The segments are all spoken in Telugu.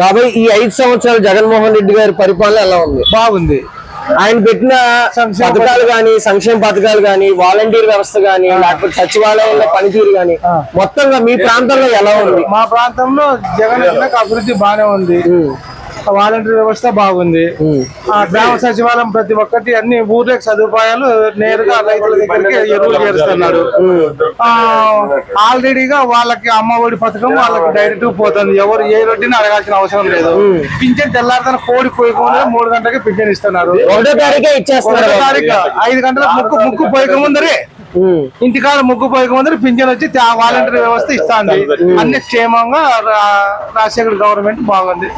బాబాయ్ ఈ ఐదు సంవత్సరాలు జగన్మోహన్ రెడ్డి గారి పరిపాలన ఎలా ఉంది? బాగుంది. ఆయన పెట్టిన సంక్షేమ పథకాలు. గాని సంక్షేమ పథకాలు గాని వాలంటీర్ వ్యవస్థ గాని లేకపోతే సచివాలయంలో పనితీరు గాని మొత్తంగా మీ ప్రాంతంలో ఎలా ఉంది? మా ప్రాంతంలో జగన్ అభివృద్ధి బాగానే ఉంది. వాలంటీర్ వ్యవస్థ బాగుంది. ఆ గ్రామ సచివాలయం ప్రతి ఒక్కటి అన్ని ఊర్లకు సదుపాయాలు నేరుగా రైతుల దగ్గరికి ఎరువులు చేరుస్తున్నారు. ఆ ఆల్రెడీగా వాళ్ళకి అమ్మ ఒడి పథకం వాళ్ళకి డైరెక్ట్ పోతుంది. ఎవరు ఏ రొట్టిని అడగాల్సిన అవసరం లేదు. పింఛన్ తెల్లారితన కోడి పోయకముందే మూడు గంటలకి పింఛన్ ఇస్తున్నారు. ఐదు గంటలకు ముక్కు ముక్కు పోయకముందరే ఉమ్. ఇంటికాడ ముగ్గు పోయక ముందర పింఛన్ వచ్చి ఆ వాలంటీర్ వ్యవస్థ ఇస్తాంది. అన్ని క్షేమంగా రాజశేఖర్ గవర్నమెంట్ బాగుంది.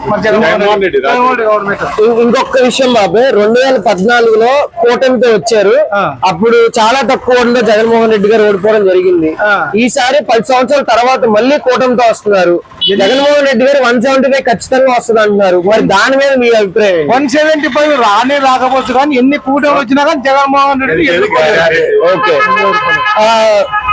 గవర్నమెంట్. ఇంకొక విషయం బాబాయ్ రెండు వేల పద్నాలుగులో కూటమితో వచ్చారు. అప్పుడు చాలా తక్కువ ఓట్లతో జగన్మోహన్ రెడ్డి గారు ఓడిపోవడం జరిగింది. ఈసారి పది సంవత్సరాల తర్వాత మళ్ళీ కూటమితో వస్తున్నారు. జగన్మోహన్ రెడ్డి గారు వన్ సెవెంటీ ఫైవ్ ఖచ్చితంగా వస్తుంది అంటున్నారు. మరి దాని మీద మీ అభిప్రాయం? వన్ సెవెంటీ ఫైవ్ రానే రాకపోవచ్చు కానీ ఎన్ని కూటమి వచ్చినా కానీ జగన్మోహన్ రెడ్డి. ఓకే.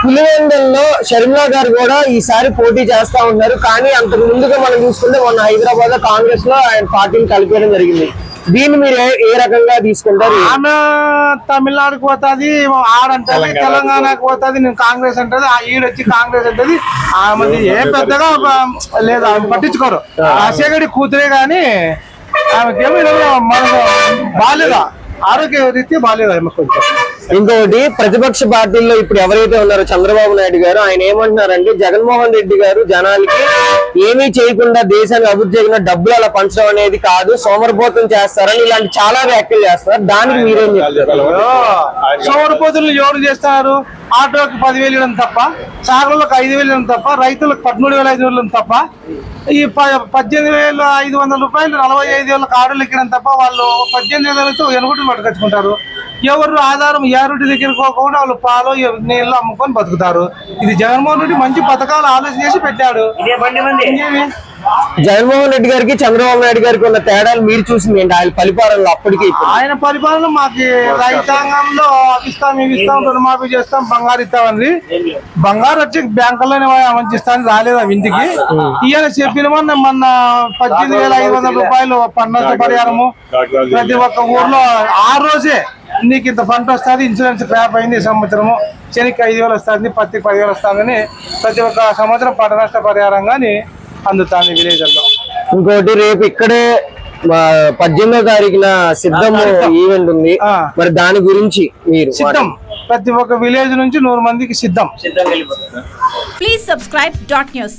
పులివెందుల్లో షర్మిలా గారు కూడా ఈసారి పోటీ చేస్తా ఉన్నారు. కానీ అంతకు ముందుగా మనం చూసుకుంటే మొన్న హైదరాబాద్లో కాంగ్రెస్లో ఆయన పార్టీని కలిపేయడం జరిగింది. దీన్ని మీరు ఏ- రకంగా తీసుకుంటారు? ఆమె తమిళనాడుకు పోతుంది ఆడంటది తెలంగాణకు పోతుంది నేను కాంగ్రెస్ అంటది ఆ ఈడొచ్చి కాంగ్రెస్ అంటది. ఆమెది ఏ పెద్దగా లేదు ఆమె పట్టించుకోరు. రాజశేఖరి కూతురే గాని ఆమెకేమి మన బాలేదా? ఆరోగ్య రీత్యా బాలేదు ఆమె కొంచెం? ఇంకొకటి ప్రతిపక్ష పార్టీల్లో ఇప్పుడు ఎవరైతే ఉన్నారో చంద్రబాబు నాయుడు గారు ఆయన ఏమంటున్నారంటే జగన్మోహన్ రెడ్డి గారు జనాలకి ఏమీ చేయకుండా దేశాన్ని అభివృద్ధి చేయకుండా డబ్బులు అలా పంచడం అనేది కాదు సోమరపోతం చేస్తారని ఇలాంటి చాలా వ్యాఖ్యలు చేస్తారు దానికి మీరేం చెప్తారు? సోమరిపోతులు ఎవరు చేస్తున్నారు ఆటోకి పదివేలు ఇవ్వడం తప్ప సాగులకు ఐదు వేలు ఇవ్వడం తప్ప రైతులకు పదమూడు వేల ఐదు వేలు తప్ప ఈ పద్దెనిమిది వేల ఐదు వందల రూపాయలు నలభై ఐదు వేల కార్డులు ఎక్కడం తప్ప వాళ్ళు పద్దెనిమిది వేలతో ఎనుగుటి పట్టుకొచ్చుకుంటారు ఎవరు ఆధారం యారుటి దగ్గరికి పోకుండా వాళ్ళు పాలు నీళ్ళు అమ్ముకొని బతుకుతారు. ఇది జగన్మోహన్ రెడ్డి మంచి పథకాలు ఆలోచన చేసి పెట్టాడు? జగన్మోహన్ రెడ్డి గారికి చంద్రబాబు నాయుడు గారికి ఉన్న తేడాలు మీరు చూసింది ఏంటి ఆయన పరిపాలనలో అప్పటికి ఆయన పరిపాలన మాకు రైతాంగంలో ఇస్తాం ఇవి ఇస్తాం రుణమాఫీ చేస్తాం బంగారు ఇస్తామని బంగారు వచ్చి బ్యాంకుల్లోనే అమర్చిస్తాను రాలేదు అవి ఇంటికి. ఈయన చెప్పిన మొన్న మొన్న పద్దెనిమిది వేల ఐదు వందల రూపాయలు పంట పరిహారము. ప్రతి ఒక్క ఊర్లో ఆ రోజే నీకు ఇంత పంట వస్తుంది ఇన్సూరెన్స్ క్రాప్ అయింది ఈ సంవత్సరము. శనికి ఐదు వేలు వస్తుంది పత్తికి పదివేలు వస్తుందని ప్రతి ఒక్క సంవత్సరం పంట నష్ట పరిహారం కానీ అందుతుంది విలేజ్లో ఇంకోటి రేపు ఇక్కడే పద్దెనిమిదో తారీఖున సిద్ధం ఈవెంట్ ఉంది. మరి దాని గురించి మీరు సిద్ధం. ప్రతి ఒక్క విలేజ్ నుంచి నూరు మందికి సిద్ధం. Please subscribe dot news.